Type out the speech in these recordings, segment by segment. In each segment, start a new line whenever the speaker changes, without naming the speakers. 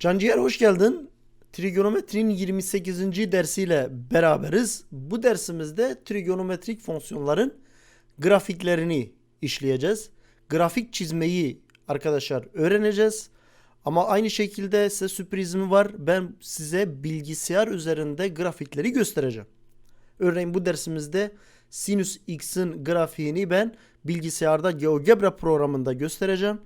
Canciğer hoş geldin. Trigonometrinin 28. dersiyle beraberiz. Bu dersimizde trigonometrik fonksiyonların grafiklerini işleyeceğiz. Grafik çizmeyi arkadaşlar öğreneceğiz. Ama aynı şekilde size sürprizim var. Ben size bilgisayar üzerinde grafikleri göstereceğim. Örneğin bu dersimizde sinüs x'in grafiğini ben bilgisayarda GeoGebra programında göstereceğim.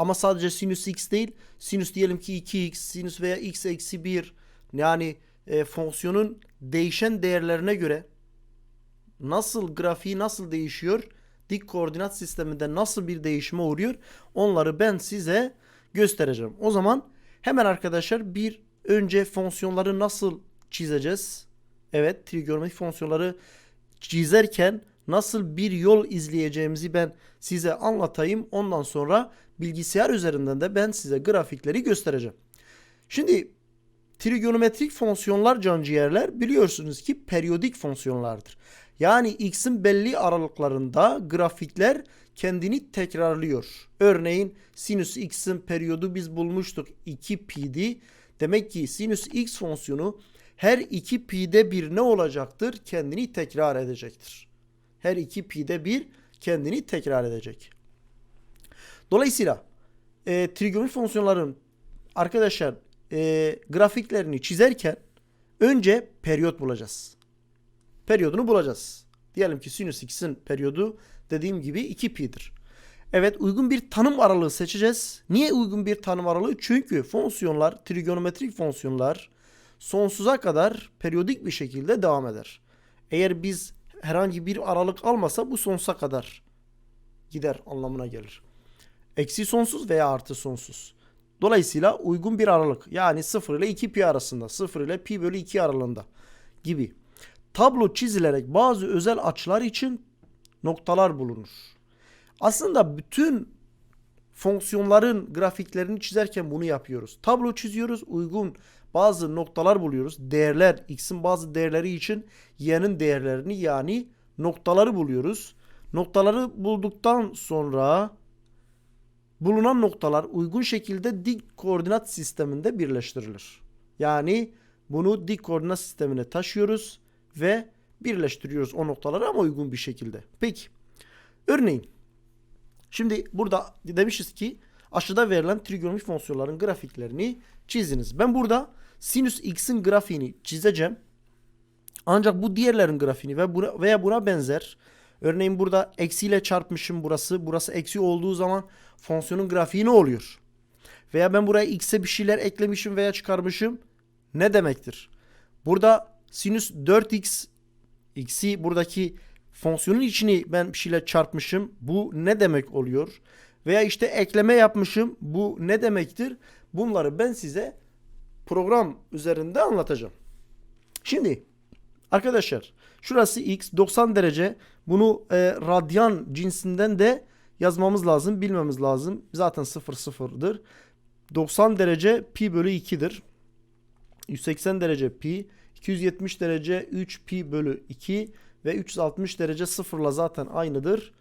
Ama sadece sinüs x değil. Sinüs diyelim ki 2x, sinüs veya x eksi 1 yani e, fonksiyonun değişen değerlerine göre nasıl grafiği nasıl değişiyor? Dik koordinat sisteminde nasıl bir değişime uğruyor? Onları ben size göstereceğim. O zaman hemen arkadaşlar bir önce fonksiyonları nasıl çizeceğiz? Evet, trigonometrik fonksiyonları çizerken nasıl bir yol izleyeceğimizi ben size anlatayım. Ondan sonra bilgisayar üzerinden de ben size grafikleri göstereceğim. Şimdi trigonometrik fonksiyonlar canciğerler biliyorsunuz ki periyodik fonksiyonlardır. Yani x'in belli aralıklarında grafikler kendini tekrarlıyor. Örneğin sinüs x'in periyodu biz bulmuştuk 2 pi'di. Demek ki sinüs x fonksiyonu her 2 pi'de bir ne olacaktır? Kendini tekrar edecektir. Her 2 pi'de bir kendini tekrar edecek. Dolayısıyla e, trigonometrik fonksiyonların arkadaşlar e, grafiklerini çizerken önce periyot bulacağız. Periyodunu bulacağız. Diyelim ki sinüs x'in periyodu dediğim gibi 2 pi'dir. Evet uygun bir tanım aralığı seçeceğiz. Niye uygun bir tanım aralığı? Çünkü fonksiyonlar, trigonometrik fonksiyonlar sonsuza kadar periyodik bir şekilde devam eder. Eğer biz herhangi bir aralık almasa bu sonsuza kadar gider anlamına gelir. Eksi sonsuz veya artı sonsuz. Dolayısıyla uygun bir aralık yani 0 ile 2 pi arasında 0 ile pi bölü 2 aralığında gibi. Tablo çizilerek bazı özel açılar için noktalar bulunur. Aslında bütün fonksiyonların grafiklerini çizerken bunu yapıyoruz. Tablo çiziyoruz, uygun bazı noktalar buluyoruz. Değerler, x'in bazı değerleri için y'nin değerlerini yani noktaları buluyoruz. Noktaları bulduktan sonra bulunan noktalar uygun şekilde dik koordinat sisteminde birleştirilir. Yani bunu dik koordinat sistemine taşıyoruz ve birleştiriyoruz o noktaları ama uygun bir şekilde. Peki. Örneğin şimdi burada demişiz ki aşağıda verilen trigonometrik fonksiyonların grafiklerini çiziniz. Ben burada sinüs x'in grafiğini çizeceğim. Ancak bu diğerlerin grafiğini veya buna benzer. Örneğin burada eksiyle çarpmışım burası. Burası eksi olduğu zaman fonksiyonun grafiği ne oluyor? Veya ben buraya x'e bir şeyler eklemişim veya çıkarmışım. Ne demektir? Burada sinüs 4x x'i buradaki fonksiyonun içini ben bir şeyle çarpmışım. Bu ne demek oluyor? Veya işte ekleme yapmışım. Bu ne demektir? Bunları ben size program üzerinde anlatacağım. Şimdi arkadaşlar şurası x 90 derece. Bunu e, radyan cinsinden de yazmamız lazım. Bilmemiz lazım. Zaten 0 sıfırdır. 90 derece pi bölü 2'dir. 180 derece pi. 270 derece 3 pi bölü 2 ve 360 derece sıfırla zaten aynıdır.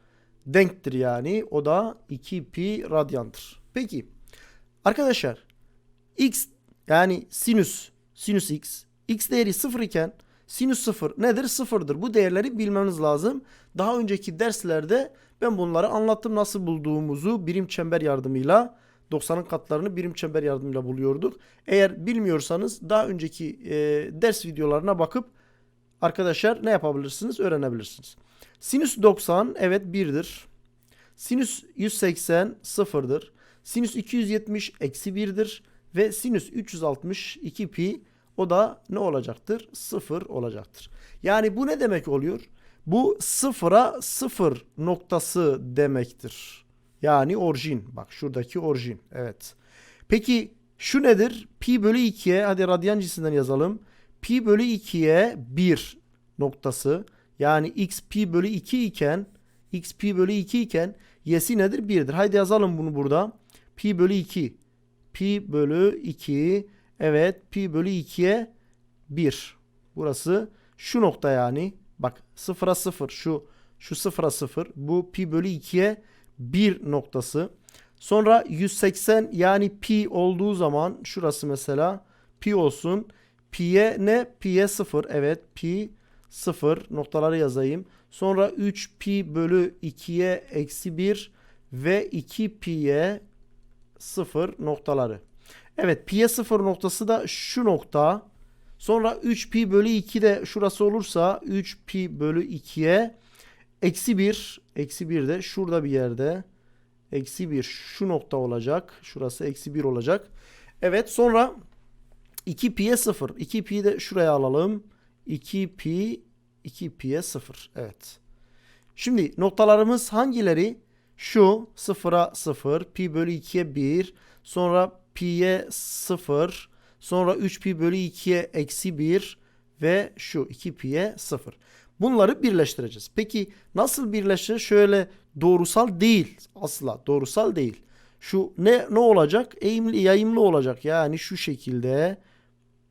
Denktir yani. O da 2 pi radyandır. Peki. Arkadaşlar x yani sinüs sinüs x x değeri 0 iken sinüs 0 nedir? 0'dır. Bu değerleri bilmeniz lazım. Daha önceki derslerde ben bunları anlattım nasıl bulduğumuzu birim çember yardımıyla 90'ın katlarını birim çember yardımıyla buluyorduk. Eğer bilmiyorsanız daha önceki e, ders videolarına bakıp arkadaşlar ne yapabilirsiniz? Öğrenebilirsiniz. Sinüs 90 evet 1'dir. Sinüs 180 0'dır. Sinüs 270 eksi 1'dir. Ve sinüs 362 pi o da ne olacaktır? 0 olacaktır. Yani bu ne demek oluyor? Bu sıfıra sıfır noktası demektir. Yani orijin. Bak şuradaki orijin. Evet. Peki şu nedir? Pi bölü 2'ye hadi radyan cinsinden yazalım. Pi bölü 2'ye 1 noktası. Yani x pi bölü 2 iken x pi bölü 2 iken y'si nedir? 1'dir. Haydi yazalım bunu burada. Pi bölü 2. Pi bölü 2. Evet pi bölü 2'ye 1. Burası şu nokta yani. Bak 0'a 0 şu şu 0'a 0. Bu pi bölü 2'ye 1 noktası. Sonra 180 yani pi olduğu zaman şurası mesela pi olsun. Pi'ye ne? Pi'ye 0. Evet pi 0 noktaları yazayım. Sonra 3 pi bölü 2'ye eksi 1 ve 2 pi'ye 0 noktaları. Evet pi'ye 0 noktası da şu nokta. Sonra 3 pi bölü 2 de şurası olursa 3 pi bölü 2'ye eksi 1 eksi 1 de şurada bir yerde eksi 1 şu nokta olacak. Şurası eksi 1 olacak. Evet sonra 2 pi'ye 0. 2 pi de şuraya alalım. 2 pi 2 pi'ye 0. Evet. Şimdi noktalarımız hangileri? Şu 0'a 0, pi bölü 2'ye 1, sonra pi'ye 0, sonra 3 pi bölü 2'ye eksi 1 ve şu 2 pi'ye 0. Bunları birleştireceğiz. Peki nasıl birleştirir? Şöyle doğrusal değil. Asla doğrusal değil. Şu ne ne olacak? Eğimli yayımlı olacak. Yani şu şekilde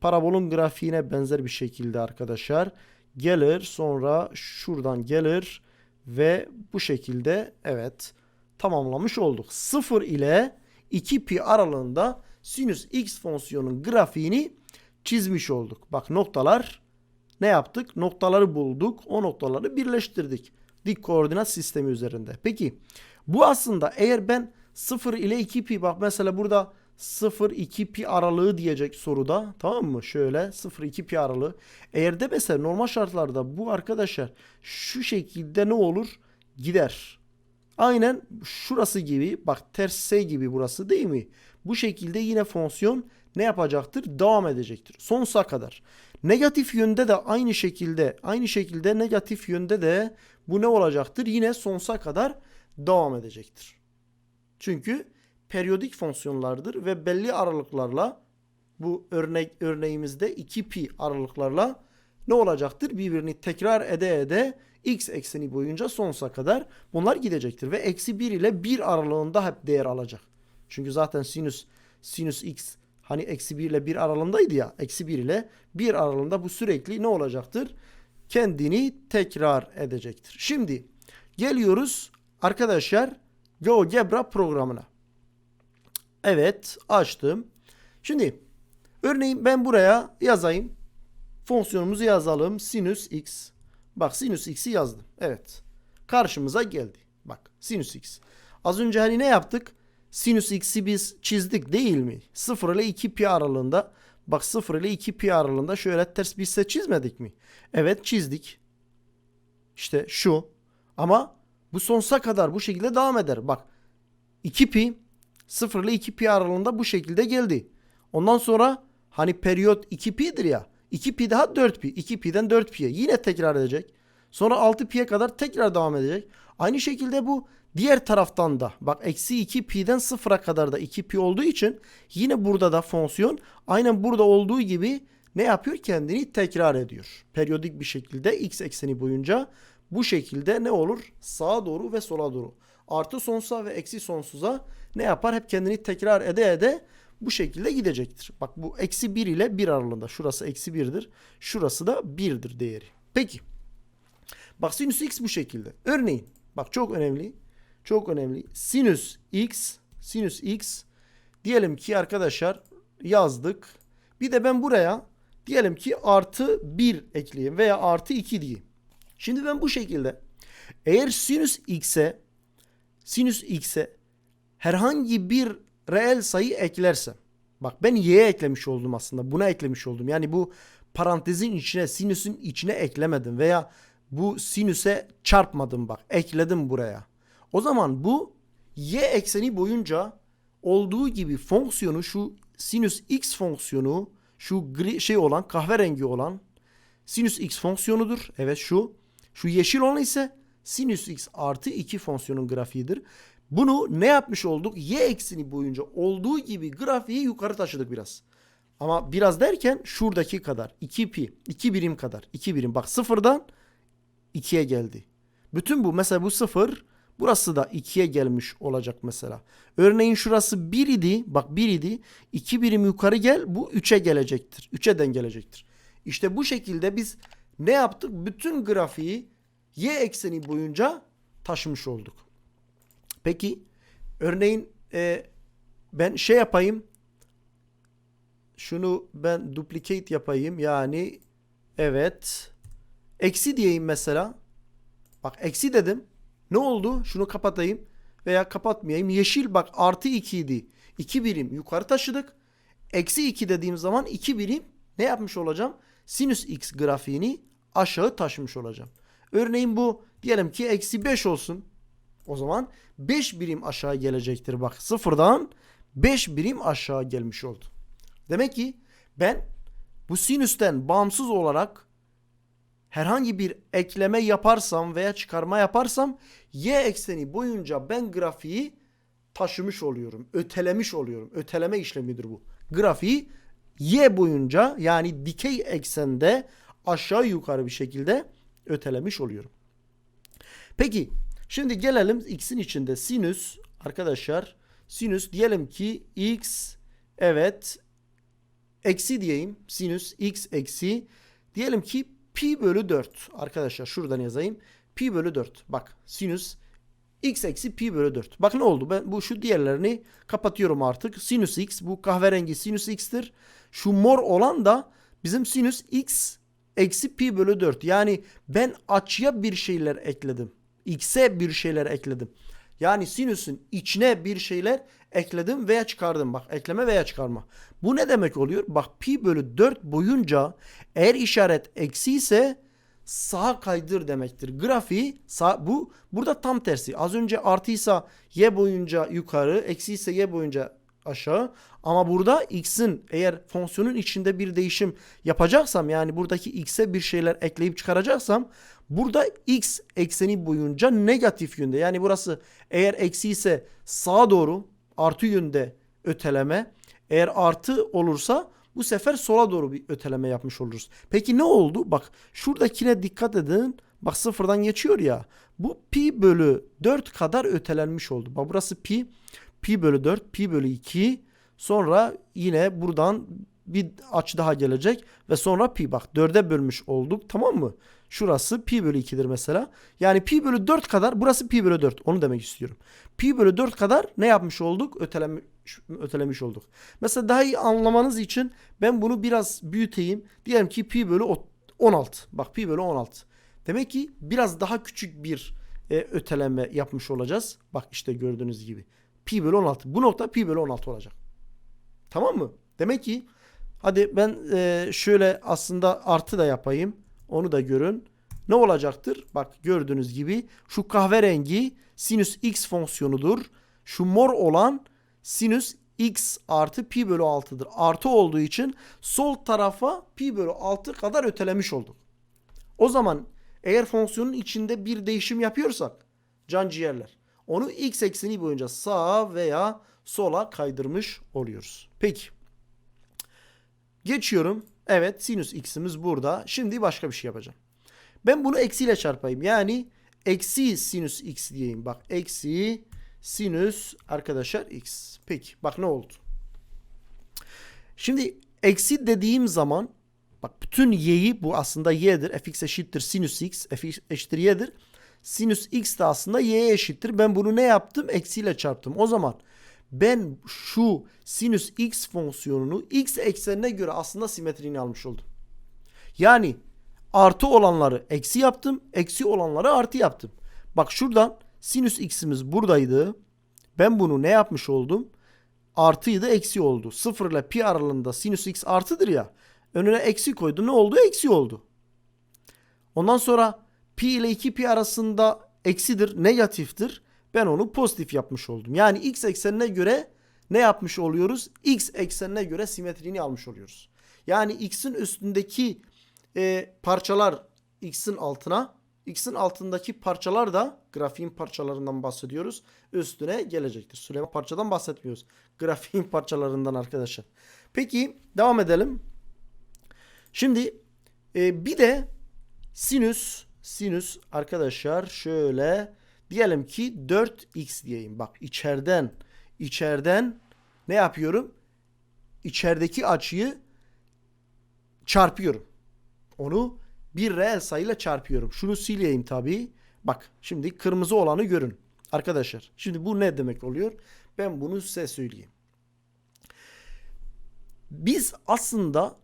parabolun grafiğine benzer bir şekilde arkadaşlar gelir sonra şuradan gelir ve bu şekilde evet tamamlamış olduk. 0 ile 2 pi aralığında sinüs x fonksiyonun grafiğini çizmiş olduk. Bak noktalar ne yaptık? Noktaları bulduk. O noktaları birleştirdik. Dik koordinat sistemi üzerinde. Peki bu aslında eğer ben 0 ile 2 pi bak mesela burada 0-2 pi aralığı diyecek soruda tamam mı? Şöyle 0-2 pi aralığı. Eğer de mesela normal şartlarda bu arkadaşlar şu şekilde ne olur? Gider. Aynen şurası gibi bak ters gibi burası değil mi? Bu şekilde yine fonksiyon ne yapacaktır? Devam edecektir. Sonsuza kadar. Negatif yönde de aynı şekilde aynı şekilde negatif yönde de bu ne olacaktır? Yine sonsuza kadar devam edecektir. Çünkü periyodik fonksiyonlardır ve belli aralıklarla bu örnek örneğimizde 2 pi aralıklarla ne olacaktır? Birbirini tekrar ede ede x ekseni boyunca sonsuza kadar bunlar gidecektir ve eksi 1 ile 1 aralığında hep değer alacak. Çünkü zaten sinüs sinüs x hani eksi 1 ile 1 aralığındaydı ya eksi 1 ile 1 aralığında bu sürekli ne olacaktır? Kendini tekrar edecektir. Şimdi geliyoruz arkadaşlar GeoGebra programına. Evet açtım. Şimdi örneğin ben buraya yazayım. Fonksiyonumuzu yazalım. Sinüs x. Bak sinüs x'i yazdım. Evet. Karşımıza geldi. Bak sinüs x. Az önce hani ne yaptık? Sinüs x'i biz çizdik değil mi? 0 ile 2 pi aralığında. Bak 0 ile 2 pi aralığında şöyle ters bir set çizmedik mi? Evet çizdik. İşte şu. Ama bu sonsuza kadar bu şekilde devam eder. Bak 2 pi 0 ile 2 pi aralığında bu şekilde geldi. Ondan sonra hani periyot 2 pi'dir ya. 2 pi daha 4 pi. 2 pi'den 4 pi'ye yine tekrar edecek. Sonra 6 pi'ye kadar tekrar devam edecek. Aynı şekilde bu diğer taraftan da bak eksi 2 pi'den 0'a kadar da 2 pi olduğu için yine burada da fonksiyon aynen burada olduğu gibi ne yapıyor? Kendini tekrar ediyor. Periyodik bir şekilde x ekseni boyunca bu şekilde ne olur? Sağa doğru ve sola doğru. Artı sonsuza ve eksi sonsuza ne yapar? Hep kendini tekrar ede ede bu şekilde gidecektir. Bak bu eksi 1 ile 1 aralığında. Şurası eksi 1'dir. Şurası da 1'dir değeri. Peki. Bak sinüs x bu şekilde. Örneğin bak çok önemli. Çok önemli. Sinüs x sinüs x diyelim ki arkadaşlar yazdık. Bir de ben buraya diyelim ki artı 1 ekleyeyim veya artı 2 diyeyim. Şimdi ben bu şekilde eğer sinüs x'e sinüs x'e herhangi bir reel sayı eklersem bak ben y'ye eklemiş oldum aslında buna eklemiş oldum. Yani bu parantezin içine sinüsün içine eklemedim veya bu sinüse çarpmadım bak ekledim buraya. O zaman bu y ekseni boyunca olduğu gibi fonksiyonu şu sinüs x fonksiyonu şu gri şey olan kahverengi olan sinüs x fonksiyonudur. Evet şu. Şu yeşil olan ise sinüs x artı 2 fonksiyonun grafiğidir. Bunu ne yapmış olduk? Y ekseni boyunca olduğu gibi grafiği yukarı taşıdık biraz. Ama biraz derken şuradaki kadar. 2 pi. 2 birim kadar. 2 birim. Bak sıfırdan 2'ye geldi. Bütün bu mesela bu sıfır burası da 2'ye gelmiş olacak mesela. Örneğin şurası 1 idi. Bak 1 idi. 2 birim yukarı gel bu 3'e gelecektir. 3'e gelecektir. İşte bu şekilde biz ne yaptık? Bütün grafiği y ekseni boyunca taşımış olduk. Peki örneğin e, ben şey yapayım. Şunu ben duplicate yapayım. Yani evet. Eksi diyeyim mesela. Bak eksi dedim. Ne oldu? Şunu kapatayım. Veya kapatmayayım. Yeşil bak artı 2 idi. 2 birim yukarı taşıdık. Eksi 2 dediğim zaman 2 birim ne yapmış olacağım? Sinüs x grafiğini aşağı taşımış olacağım. Örneğin bu diyelim ki eksi 5 olsun. O zaman 5 birim aşağı gelecektir. Bak sıfırdan 5 birim aşağı gelmiş oldu. Demek ki ben bu sinüsten bağımsız olarak herhangi bir ekleme yaparsam veya çıkarma yaparsam y ekseni boyunca ben grafiği taşımış oluyorum. Ötelemiş oluyorum. Öteleme işlemidir bu. Grafiği y boyunca yani dikey eksende aşağı yukarı bir şekilde ötelemiş oluyorum. Peki şimdi gelelim x'in içinde. Sinüs arkadaşlar sinüs diyelim ki x evet eksi diyeyim. Sinüs x eksi diyelim ki pi bölü 4 arkadaşlar şuradan yazayım. Pi bölü 4 bak sinüs x eksi pi bölü 4 bak ne oldu? Ben bu şu diğerlerini kapatıyorum artık. Sinüs x bu kahverengi sinüs x'tir. Şu mor olan da bizim sinüs x eksi pi bölü 4 yani ben açıya bir şeyler ekledim x'e bir şeyler ekledim yani sinüsün içine bir şeyler ekledim veya çıkardım. Bak ekleme veya çıkarma. Bu ne demek oluyor? Bak pi bölü 4 boyunca eğer işaret eksi ise sağa kaydır demektir. Grafiği sağ, bu burada tam tersi. Az önce artıysa y boyunca yukarı, eksi ise y boyunca aşağı. Ama burada x'in eğer fonksiyonun içinde bir değişim yapacaksam yani buradaki x'e bir şeyler ekleyip çıkaracaksam burada x ekseni boyunca negatif yönde. Yani burası eğer eksi ise sağa doğru artı yönde öteleme. Eğer artı olursa bu sefer sola doğru bir öteleme yapmış oluruz. Peki ne oldu? Bak şuradakine dikkat edin. Bak sıfırdan geçiyor ya. Bu pi bölü 4 kadar ötelenmiş oldu. Bak burası pi. Pi bölü 4, pi bölü 2. Sonra yine buradan bir açı daha gelecek. Ve sonra pi bak 4'e bölmüş olduk. Tamam mı? Şurası pi bölü 2'dir mesela. Yani pi bölü 4 kadar burası pi bölü 4. Onu demek istiyorum. Pi bölü 4 kadar ne yapmış olduk? Ötelemiş, ötelemiş olduk. Mesela daha iyi anlamanız için ben bunu biraz büyüteyim. Diyelim ki pi bölü 16. Bak pi bölü 16. Demek ki biraz daha küçük bir e, öteleme yapmış olacağız. Bak işte gördüğünüz gibi. Pi bölü 16. Bu nokta pi bölü 16 olacak. Tamam mı? Demek ki hadi ben e, şöyle aslında artı da yapayım. Onu da görün. Ne olacaktır? Bak gördüğünüz gibi şu kahverengi sinüs x fonksiyonudur. Şu mor olan sinüs x artı pi bölü 6'dır. Artı olduğu için sol tarafa pi bölü 6 kadar ötelemiş olduk. O zaman eğer fonksiyonun içinde bir değişim yapıyorsak can ciğerler onu x ekseni boyunca sağa veya sola kaydırmış oluyoruz. Peki. Geçiyorum. Evet sinüs x'imiz burada. Şimdi başka bir şey yapacağım. Ben bunu eksiyle çarpayım. Yani eksi sinüs x diyeyim. Bak eksi sinüs arkadaşlar x. Peki bak ne oldu? Şimdi eksi dediğim zaman bak bütün y'yi bu aslında y'dir. fx eşittir sinüs x. fx eşittir y'dir. Sinüs x de aslında y'ye eşittir. Ben bunu ne yaptım? Eksiyle çarptım. O zaman ben şu sinüs x fonksiyonunu x eksenine göre aslında simetriğini almış oldum. Yani artı olanları eksi yaptım. Eksi olanları artı yaptım. Bak şuradan sinüs x'imiz buradaydı. Ben bunu ne yapmış oldum? Artıydı eksi oldu. 0 ile pi aralığında sinüs x artıdır ya. Önüne eksi koydu. Ne oldu? Eksi oldu. Ondan sonra pi ile 2 pi arasında eksidir, negatiftir. Ben onu pozitif yapmış oldum. Yani x eksenine göre ne yapmış oluyoruz? X eksenine göre simetriğini almış oluyoruz. Yani x'in üstündeki e, parçalar x'in altına, x'in altındaki parçalar da grafiğin parçalarından bahsediyoruz. Üstüne gelecektir. Süleyman parçadan bahsetmiyoruz. Grafiğin parçalarından arkadaşlar. Peki devam edelim. Şimdi e, bir de sinüs sinüs arkadaşlar şöyle diyelim ki 4x diyeyim. Bak içeriden içeriden ne yapıyorum? İçerideki açıyı çarpıyorum. Onu bir reel sayıyla çarpıyorum. Şunu sileyim tabii. Bak şimdi kırmızı olanı görün. Arkadaşlar şimdi bu ne demek oluyor? Ben bunu size söyleyeyim. Biz aslında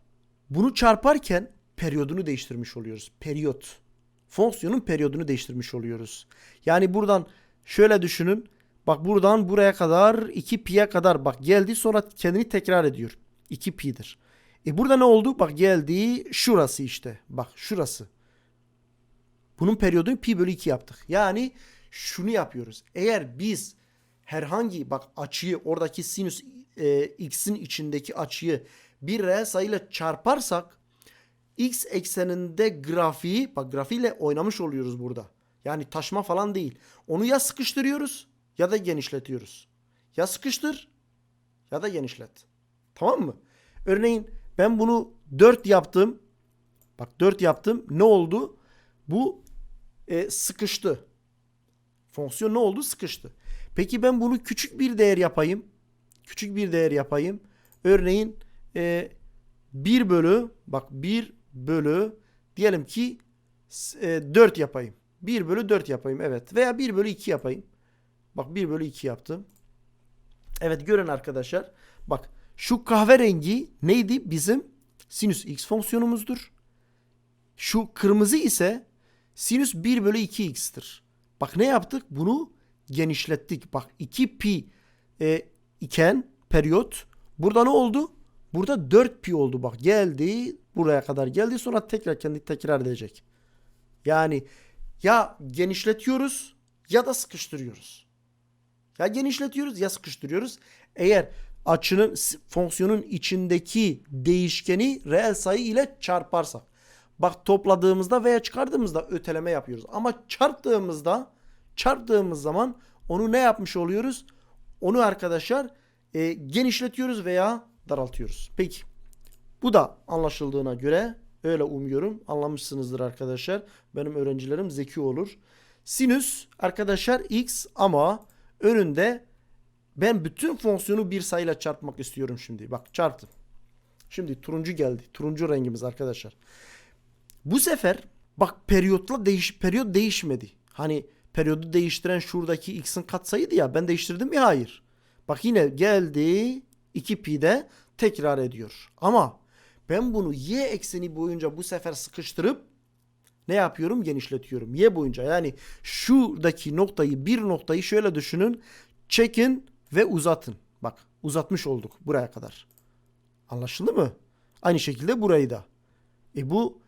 bunu çarparken periyodunu değiştirmiş oluyoruz. Periyot. Fonksiyonun periyodunu değiştirmiş oluyoruz. Yani buradan şöyle düşünün. Bak buradan buraya kadar 2pi'ye kadar bak geldi sonra kendini tekrar ediyor. 2pi'dir. E burada ne oldu? Bak geldi şurası işte. Bak şurası. Bunun periyodunu pi bölü 2 yaptık. Yani şunu yapıyoruz. Eğer biz herhangi bak açıyı oradaki sinüs e, x'in içindeki açıyı bir reel sayıyla çarparsak x ekseninde grafiği bak grafiğiyle oynamış oluyoruz burada. Yani taşma falan değil. Onu ya sıkıştırıyoruz ya da genişletiyoruz. Ya sıkıştır ya da genişlet. Tamam mı? Örneğin ben bunu 4 yaptım. Bak 4 yaptım. Ne oldu? Bu e, sıkıştı. Fonksiyon ne oldu? Sıkıştı. Peki ben bunu küçük bir değer yapayım. Küçük bir değer yapayım. Örneğin e, 1 bölü bak 1 bölü diyelim ki e, 4 yapayım. 1 bölü 4 yapayım evet. Veya 1 bölü 2 yapayım. Bak 1 bölü 2 yaptım. Evet görün arkadaşlar. Bak şu kahverengi neydi? Bizim sinüs x fonksiyonumuzdur. Şu kırmızı ise sinüs 1 bölü 2x'tir. Bak ne yaptık? Bunu genişlettik. Bak 2 pi e, iken periyot burada ne oldu? Burada 4 pi oldu. Bak geldi buraya kadar geldi sonra tekrar kendi tekrar edecek. Yani ya genişletiyoruz ya da sıkıştırıyoruz. Ya genişletiyoruz ya sıkıştırıyoruz. Eğer açının fonksiyonun içindeki değişkeni reel sayı ile çarparsak. Bak topladığımızda veya çıkardığımızda öteleme yapıyoruz. Ama çarptığımızda çarptığımız zaman onu ne yapmış oluyoruz? Onu arkadaşlar e, genişletiyoruz veya daraltıyoruz. Peki. Bu da anlaşıldığına göre öyle umuyorum. Anlamışsınızdır arkadaşlar. Benim öğrencilerim zeki olur. Sinüs arkadaşlar x ama önünde ben bütün fonksiyonu bir sayıyla çarpmak istiyorum şimdi. Bak çarptım. Şimdi turuncu geldi. Turuncu rengimiz arkadaşlar. Bu sefer bak periyotla değiş periyot değişmedi. Hani periyodu değiştiren şuradaki x'in katsayıydı ya. Ben değiştirdim mi? Hayır. Bak yine geldi 2pi'de tekrar ediyor. Ama ben bunu y ekseni boyunca bu sefer sıkıştırıp ne yapıyorum? Genişletiyorum. Y boyunca yani şuradaki noktayı bir noktayı şöyle düşünün. Çekin ve uzatın. Bak uzatmış olduk buraya kadar. Anlaşıldı mı? Aynı şekilde burayı da. E bu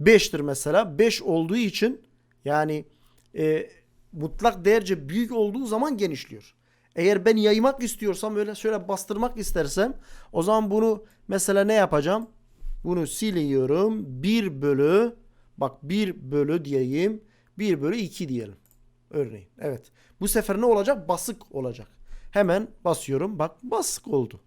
5'tir mesela. 5 olduğu için yani e, mutlak değerce büyük olduğu zaman genişliyor. Eğer ben yaymak istiyorsam öyle şöyle bastırmak istersem o zaman bunu mesela ne yapacağım? Bunu siliyorum. 1 bölü bak 1 bölü diyeyim. 1 bölü 2 diyelim. Örneğin. Evet. Bu sefer ne olacak? Basık olacak. Hemen basıyorum. Bak basık oldu.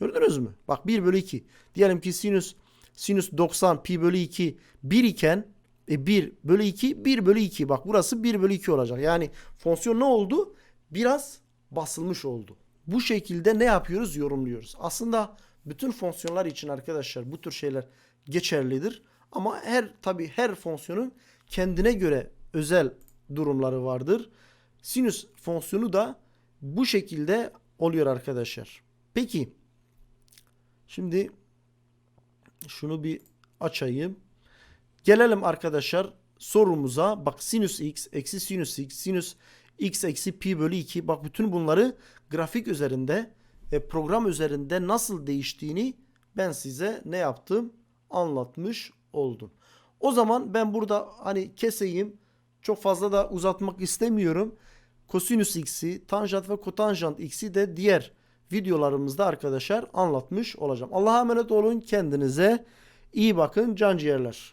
Gördünüz mü? Bak 1 bölü 2. Diyelim ki sinüs sinüs 90 pi bölü 2 1 iken e 1 bölü 2 1 bölü 2. Bak burası 1 bölü 2 olacak. Yani fonksiyon ne oldu? Biraz basılmış oldu. Bu şekilde ne yapıyoruz? Yorumluyoruz. Aslında bütün fonksiyonlar için arkadaşlar bu tür şeyler geçerlidir. Ama her tabi her fonksiyonun kendine göre özel durumları vardır. Sinüs fonksiyonu da bu şekilde oluyor arkadaşlar. Peki şimdi şunu bir açayım. Gelelim arkadaşlar sorumuza. Bak sinüs x eksi sinüs x sinüs x eksi pi bölü 2. Bak bütün bunları grafik üzerinde program üzerinde nasıl değiştiğini ben size ne yaptım? Anlatmış oldum. O zaman ben burada hani keseyim. Çok fazla da uzatmak istemiyorum. Kosinüs x'i, tanjant ve kotanjant x'i de diğer videolarımızda arkadaşlar anlatmış olacağım. Allah'a emanet olun. Kendinize iyi bakın. Can ciğerler.